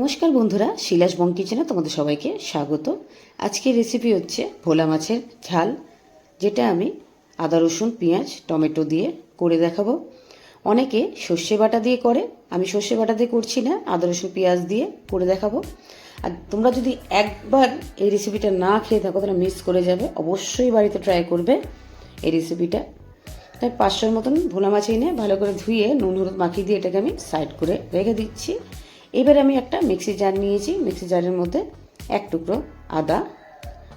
নমস্কার বন্ধুরা শিলাস বং কিচেনে তোমাদের সবাইকে স্বাগত। আজকের রেসিপি হচ্ছে ভোলা মাছের ঝাল, যেটা আমি আদা, রসুন, পেঁয়াজ, টমেটো দিয়ে করে দেখাবো। অনেকে সর্ষে বাটা দিয়ে করে, আমি সর্ষে বাটা দিয়ে করছি না, আদা, রসুন, পেঁয়াজ দিয়ে করে দেখাবো। আর তোমরা যদি একবার এই রেসিপিটা না খেয়ে থাকো, তাহলে মিস করে যাবে। অবশ্যই বাড়িতে ট্রাই করবে এই রেসিপিটা তাই পাঁচশোর মতন ভোলা মাছ এনে ভালো করে ধুয়ে নুন, হলুদ মাখিয়ে দিয়ে এটাকে আমি সাইড করে রেখে দিচ্ছি। এবার আমি একটা মিক্সি জার নিয়েছি। মিক্সি জারের মধ্যে এক টুকরো আদা,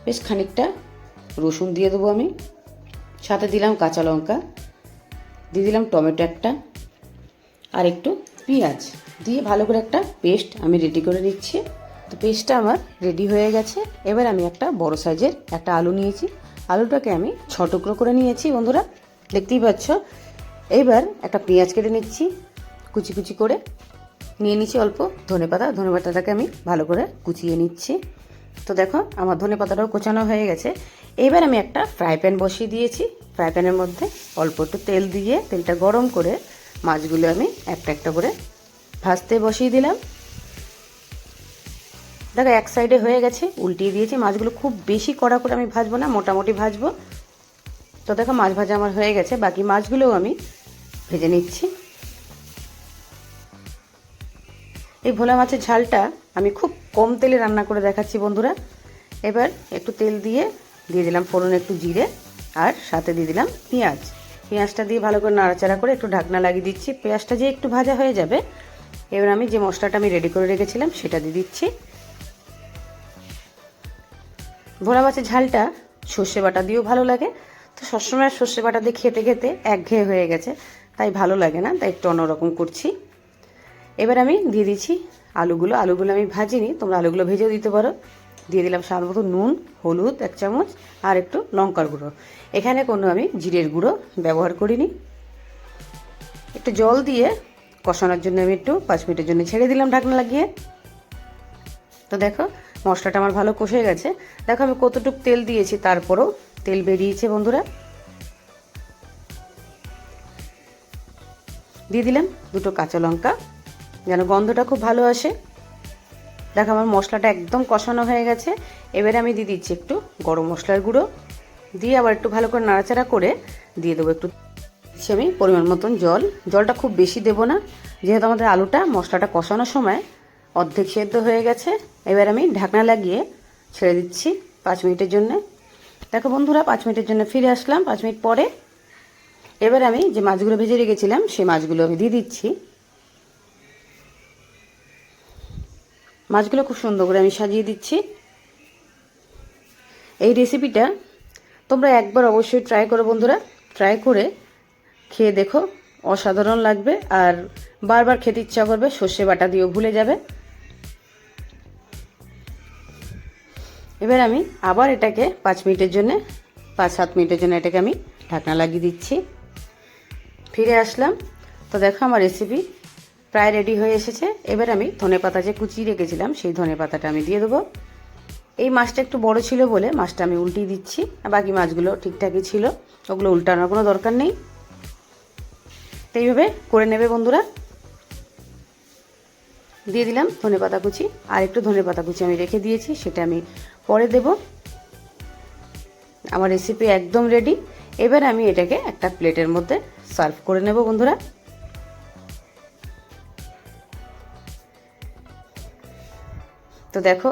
বেশ খানিকটা রসুন দিয়ে দেবো আমি। সাথে দিলাম কাঁচা লঙ্কা, দিয়ে দিলাম টমেটো একটা আর একটু পেঁয়াজ। দিয়ে ভালো করে একটা পেস্ট আমি রেডি করে নিচ্ছি। তো পেস্টটা আমার রেডি হয়ে গেছে। এবার আমি একটা বড় সাইজের একটা আলু নিয়েছি। আলুটাকে আমি ছ টুকরো করে নিয়েছি বন্ধুরা, দেখতেই পাচ্ছ। এবার একটা পেঁয়াজ কেটে নিচ্ছি, কুচি কুচি করে। নিয়ে নিচ্ছি অল্প ধনে পাতা। ধনে পাতাটাকে আমি ভালো করে কুচিয়ে নিচ্ছি। তো দেখো, আমার ধনে পাতাটাও কোচানো হয়ে গেছে। এবার আমি একটা ফ্রাই প্যান বসিয়ে দিয়েছি। ফ্রাই প্যানের মধ্যে অল্প একটু তেল দিয়ে তেলটা গরম করে মাছগুলো আমি একটা একটা করে ভাজতে বসিয়ে দিলাম। দেখো, এক সাইডে হয়ে গেছে, উল্টিয়ে দিয়েছি। মাছগুলো খুব বেশি কড়া করে আমি ভাজবো না, মোটামুটি ভাজবো। তো দেখো, মাছ ভাজা আমার হয়ে গেছে। বাকি মাছগুলোও আমি ভেজে নিচ্ছি। এই ভোলা মাছের ঝালটা আমি খুব কম তেলে রান্না করে দেখাচ্ছি বন্ধুরা। এবার একটু তেল দিয়ে দিয়ে দিলাম ফোড়ন একটু জিরে আর সাথে দিয়ে দিলাম পেঁয়াজ। পেঁয়াজটা দিয়ে ভালো করে নাড়াচাড়া করে একটু ঢাকনা লাগিয়ে দিচ্ছি। পেঁয়াজটা যে একটু ভাজা হয়ে যাবে, এবার আমি যে মশলাটা আমি রেডি করে রেখেছিলাম সেটা দিয়ে দিচ্ছি। ভোলা মাছের ঝালটা সর্ষে বাটা দিয়েও ভালো লাগে। তো সবসময় সর্ষে বাটা দিয়ে খেতে খেতে একঘেয়ে হয়ে গেছে, তাই ভালো লাগে না, তাই একটু অন্যরকম করছি। এবার আমি দিয়ে দিচ্ছি আলুগুলো। আলুগুলো আমি ভাজিনি, তোমরা আলুগুলো ভেজেও দিতে পারো। দিয়ে দিলাম স্বাদ মতো নুন, হলুদ, এক চামচ, আর একটু লঙ্কার গুঁড়ো। এখানে কোনো আমি জিরের গুঁড়ো ব্যবহার করিনি। একটু জল দিয়ে কষানোর জন্য আমি একটু পাঁচ মিনিটের জন্য ছেড়ে দিলাম ঢাকনা লাগিয়ে। তো দেখো, মশলাটা আমার ভালো কষে গেছে। দেখো আমি কতটুকু তেল দিয়েছি, তারপরও তেল বেরিয়েছে বন্ধুরা। দিয়ে দিলাম দুটো কাঁচা লঙ্কা। যেন গন্ধটা খুব ভালো আসে। দেখো আমার মশলাটা একদম কষানো হয়ে গেছে। এবারে আমি দিয়ে দিচ্ছি একটু গরম মশলার গুঁড়ো। দিয়ে আবার একটু ভালো করে নাড়াচাড়া করে দিয়ে দেবো একটু দিচ্ছি আমি পরিমাণ মতন জল। জলটা খুব বেশি দেবো না। যেহেতু আমাদের আলুটা মশলাটা কষানোর সময় অর্ধেক সেদ্ধ হয়ে গেছে। এবার আমি ঢাকনা লাগিয়ে ছেড়ে দিচ্ছি পাঁচ মিনিটের জন্য। দেখো বন্ধুরা, পাঁচ মিনিটের জন্য ফিরে আসলাম। পাঁচ মিনিট পরে এবার আমি যে মাছগুলো ভেজে রেখেছিলাম, সেই মাছগুলো আমি দিয়ে দিচ্ছি। মাছগুলো খুব সুন্দর করে আমি সাজিয়ে দিচ্ছি। এই রেসিপিটা তোমরা একবার অবশ্যই ট্রাই করো বন্ধুরা। ট্রাই করে খেয়ে দেখো, অসাধারণ লাগবে আর বারবার খেতে ইচ্ছা করবে, সর্ষে বাটা দিয়েও ভুলে যাবে। এবার আমি আবার এটাকে পাঁচ মিনিটের জন্য, পাঁচ সাত মিনিটের জন্য এটাকে আমি ঢাকনা লাগিয়ে দিচ্ছি। ফিরে আসলাম। তো দেখো আমার রেসিপি প্রায় রেডি হয়ে এসেছে। এবার আমি ধনে পাতা যে কুচিয়ে রেখেছিলাম, সেই ধনে পাতাটা আমি দিয়ে দেবো। এই মাছটা একটু বড় ছিল বলে মাছটা আমি উল্টিয়ে দিচ্ছি, আর বাকি মাছগুলো ঠিকঠাকই ছিল। ওগুলো উল্টানোর কোনো দরকার নেই। তো এইভাবে করে নেবে বন্ধুরা। দিয়ে দিলাম ধনে পাতা কুচি, আর একটু ধনে পাতা কুচি আমি রেখে দিয়েছি, সেটা আমি পরে দেব। আমার রেসিপি একদম রেডি এবার আমি এটাকে একটা প্লেটের মধ্যে সার্ভ করে নেব বন্ধুরা। তো দেখো,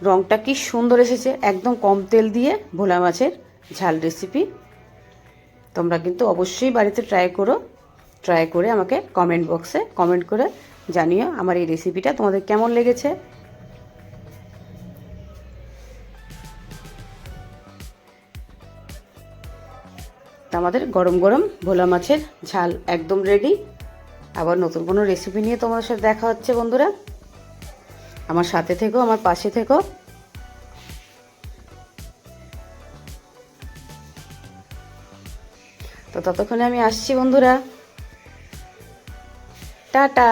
রংটা কি সুন্দর এসেছে। একদম কম তেল দিয়ে ভোলা মাছের ঝাল রেসিপি তোমরা কিন্তু অবশ্যই বাড়িতে ট্রাই করো। ট্রাই করে আমাকে কমেন্ট বক্সে কমেন্ট করে জানিও আমার এই রেসিপিটা তোমাদের কেমন লেগেছে। আমাদের গরম গরম ভোলা মাছের ঝাল একদম রেডি আবার নতুন কোনো রেসিপি নিয়ে তোমাদের সাথে দেখা হচ্ছে বন্ধুরা। আমার সাথে থেকো আমার পাশে থেকো। তো ততক্ষণে আমি আসছি বন্ধুরা। টাটা!